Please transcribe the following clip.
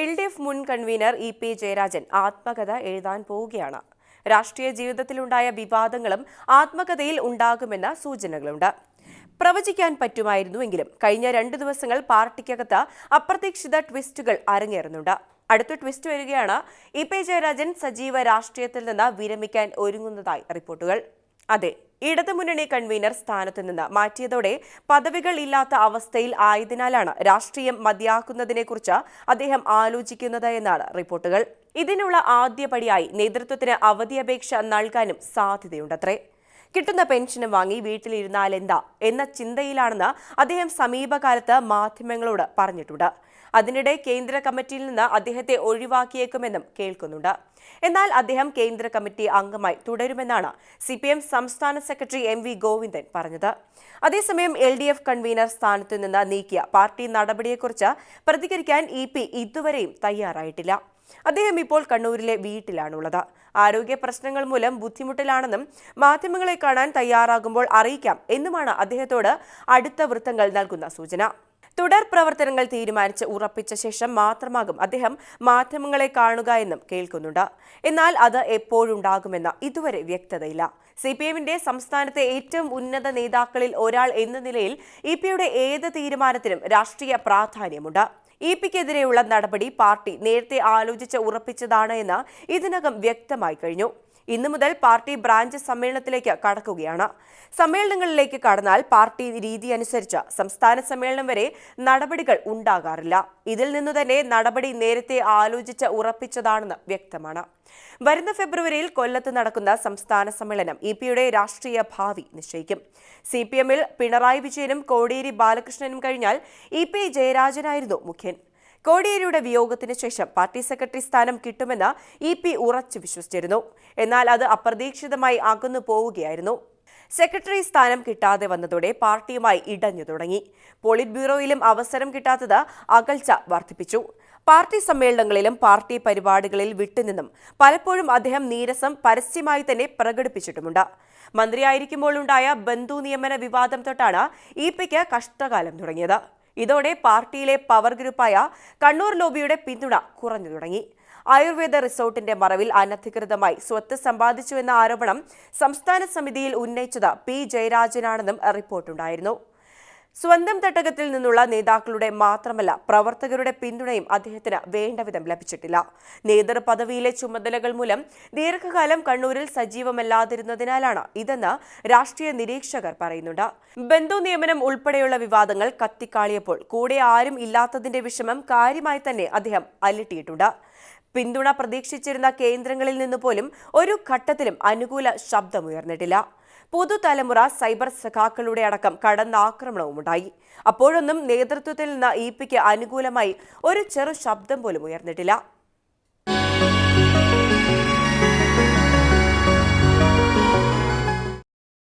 L D F മുൻ convener E P Jayarajan ആത്മകഥ എഴുതാൻ പോവുകയാണ്. രാഷ്ട്രീയ ജീവിതത്തിലുണ്ടായ വിവാദങ്ങളും ആത്മകഥയിൽ ഉണ്ടാകുമെന്ന സൂചനകളുണ്ട്. പ്രവചിക്കാൻ പറ്റുമായിരുന്നുവെങ്കിലും കഴിഞ്ഞ രണ്ട് ദിവസങ്ങൾ പാർട്ടിക്കകത്ത് അപ്രതീക്ഷിത ട്വിസ്റ്റുകൾ അരങ്ങേറുന്നുണ്ട്. അടുത്ത ട്വിസ്റ്റ് വരികയാണ് ഇ പി ജയരാജൻ സജീവ രാഷ്ട്രീയത്തിൽ നിന്ന് വിരമിക്കാൻ ഒരുങ്ങുന്നതായി റിപ്പോർട്ടുകൾ. അതെ ഇടതുമുന്നണി കൺവീനർ സ്ഥാനത്ത് നിന്ന് മാറ്റിയതോടെ പദവികൾ ഇല്ലാത്ത അവസ്ഥയിൽ ആയതിനാലാണ് രാഷ്ട്രീയം മതിയാക്കുന്നതിനെക്കുറിച്ച് അദ്ദേഹം ആലോചിക്കുന്നത് എന്നാണ് റിപ്പോർട്ടുകൾ. ഇതിനുള്ള ആദ്യപടിയായി നേതൃത്വത്തിന് അവധിയപേക്ഷ നൽകാനും സാധ്യതയുണ്ടത്രേ. കിട്ടുന്ന പെൻഷനും വാങ്ങി വീട്ടിലിരുന്നാൽ എന്താ? എന്ന ചിന്തയിലാണെന്ന് അദ്ദേഹം സമീപകാലത്ത് മാധ്യമങ്ങളോട് പറഞ്ഞിട്ടുണ്ട്. അതിനിടെ കേന്ദ്ര കമ്മിറ്റിയിൽ നിന്ന് അദ്ദേഹത്തെ ഒഴിവാക്കിയേക്കുമെന്നും കേൾക്കുന്നുണ്ട്. എന്നാൽ അദ്ദേഹം കേന്ദ്ര കമ്മിറ്റി അംഗമായി തുടരുമെന്നാണ് സി പി എം സംസ്ഥാന സെക്രട്ടറി എം വി ഗോവിന്ദൻ പറഞ്ഞത്. അതേസമയം എൽ ഡി എഫ് കൺവീനർ സ്ഥാനത്തു നിന്ന് നീക്കിയ പാർട്ടി നടപടിയെക്കുറിച്ച് പ്രതികരിക്കാൻ ഇ പി ഇതുവരെയും തയ്യാറായിട്ടില്ല. അദ്ദേഹം ഇപ്പോൾ കണ്ണൂരിലെ വീട്ടിലാണുള്ളത്. ആരോഗ്യ പ്രശ്നങ്ങൾ മൂലം ബുദ്ധിമുട്ടിലാണെന്നും മാധ്യമങ്ങളെ കാണാൻ തയ്യാറാകുമ്പോൾ അറിയിക്കാം എന്നുമാണ് അദ്ദേഹത്തോട് അടുത്ത വൃത്തങ്ങൾ നൽകുന്ന സൂചന. തുടർ പ്രവർത്തനങ്ങൾ തീരുമാനിച്ച് ഉറപ്പിച്ച ശേഷം മാത്രമാകും അദ്ദേഹം മാധ്യമങ്ങളെ കാണുക എന്നും കേൾക്കുന്നുണ്ട്. എന്നാൽ അത് എപ്പോഴുണ്ടാകുമെന്ന് ഇതുവരെ വ്യക്തതയില്ല. സി പി എമ്മിന്റെ സംസ്ഥാനത്തെ ഏറ്റവും ഉന്നത നേതാക്കളിൽ ഒരാൾ എന്ന നിലയിൽ ഇ പിയുടെ ഏത് തീരുമാനത്തിനും രാഷ്ട്രീയ പ്രാധാന്യമുണ്ട്. ഇ പിക്കെതിരെയുള്ള നടപടി പാർട്ടി നേരത്തെ ആലോചിച്ച് ഉറപ്പിച്ചതാണ് എന്ന് ഇതിനകം വ്യക്തമായി കഴിഞ്ഞു. ഇന്നു മുതൽ പാർട്ടി ബ്രാഞ്ച് സമ്മേളനത്തിലേക്ക് കടക്കുകയാണ്. സമ്മേളനങ്ങളിലേക്ക് കടന്നാൽ പാർട്ടി രീതി അനുസരിച്ച് സംസ്ഥാന സമ്മേളനം വരെ നടപടികൾ ഉണ്ടാകാറില്ല. ഇതിൽ നിന്നു തന്നെ നടപടി നേരത്തെ ആലോചിച്ച് ഉറപ്പിച്ചതാണെന്ന് വ്യക്തമാണ്. വരുന്ന ഫെബ്രുവരിയിൽ കൊല്ലത്ത് നടക്കുന്ന സംസ്ഥാന സമ്മേളനം ഇ പിയുടെ രാഷ്ട്രീയ ഭാവി നിശ്ചയിക്കും. സി പി എമ്മിൽ പിണറായി വിജയനും കോടിയേരി ബാലകൃഷ്ണനും കഴിഞ്ഞാൽ ഇ പി ജയരാജനായിരുന്നു മുഖ്യൻ. കോടിയേരിയുടെ വിയോഗത്തിന് ശേഷം പാർട്ടി സെക്രട്ടറി സ്ഥാനം കിട്ടുമെന്ന് ഇ പി ഉറച്ചു വിശ്വസിച്ചിരുന്നു. എന്നാൽ അത് അപ്രതീക്ഷിതമായി അകന്നു പോവുകയായിരുന്നു. സെക്രട്ടറി സ്ഥാനം കിട്ടാതെ വന്നതോടെ പാർട്ടിയുമായി ഇടഞ്ഞു തുടങ്ങി. പോളിറ്റ് ബ്യൂറോയിലും അവസരം കിട്ടാത്തത് അകൽച്ച വർദ്ധിപ്പിച്ചു. പാർട്ടി സമ്മേളനങ്ങളിലും പാർട്ടി പരിപാടികളിൽ വിട്ടുനിന്നും പലപ്പോഴും അദ്ദേഹം നീരസം പരസ്യമായി തന്നെ പ്രകടിപ്പിച്ചിട്ടുമുണ്ട്. മന്ത്രിയായിരിക്കുമ്പോൾ ഉണ്ടായ ബന്ധു നിയമന വിവാദം തൊട്ടാണ് ഇ പിക്ക് കഷ്ടകാലം തുടങ്ങിയത്. ഇതോടെ പാർട്ടിയിലെ പവർ ഗ്രൂപ്പായ കണ്ണൂർ ലോബിയുടെ പിന്തുണ കുറഞ്ഞു തുടങ്ങി. ആയുർവേദ റിസോർട്ടിന്റെ മറവിൽ അനധികൃതമായി സ്വത്ത് സമ്പാദിച്ചുവെന്ന ആരോപണം സംസ്ഥാന സമിതിയിൽ ഉന്നയിച്ചത് പി ജയരാജനാണെന്നും റിപ്പോർട്ടുണ്ടായിരുന്നു. സ്വന്തം തട്ടകത്തിൽ നിന്നുള്ള നേതാക്കളുടെ മാത്രമല്ല പ്രവർത്തകരുടെ പിന്തുണയും അദ്ദേഹത്തിന് വേണ്ടവിധം ലഭിച്ചിട്ടില്ല. നേതൃപദവിയിലെ ചുമതലകൾ മൂലം ദീർഘകാലം കണ്ണൂരിൽ സജീവമല്ലാതിരുന്നതിനാലാണ് ഇതെന്ന് രാഷ്ട്രീയ നിരീക്ഷകർ പറയുന്നുണ്ട്. ബന്ധു നിയമനം ഉൾപ്പെടെയുള്ള വിവാദങ്ങൾ കത്തിക്കാളിയപ്പോൾ കൂടെ ആരും ഇല്ലാത്തതിന്റെ വിഷമം കാര്യമായി തന്നെ അദ്ദേഹം അലട്ടിയിട്ടുണ്ട്. പിന്തുണ പ്രതീക്ഷിച്ചിരുന്ന കേന്ദ്രങ്ങളിൽ നിന്ന് പോലും ഒരു ഘട്ടത്തിലും അനുകൂല ശബ്ദമുയർന്നിട്ടില്ല. പുതുതലമുറ സൈബർ സഖാക്കളുടെ അടക്കം കടന്ന ആക്രമണവും ഉണ്ടായി അപ്പോഴൊന്നും നേതൃത്വത്തിൽ നിന്ന് ഇ പിക്ക് അനുകൂലമായി ഒരു ചെറു ശബ്ദം പോലും ഉയർന്നിട്ടില്ല.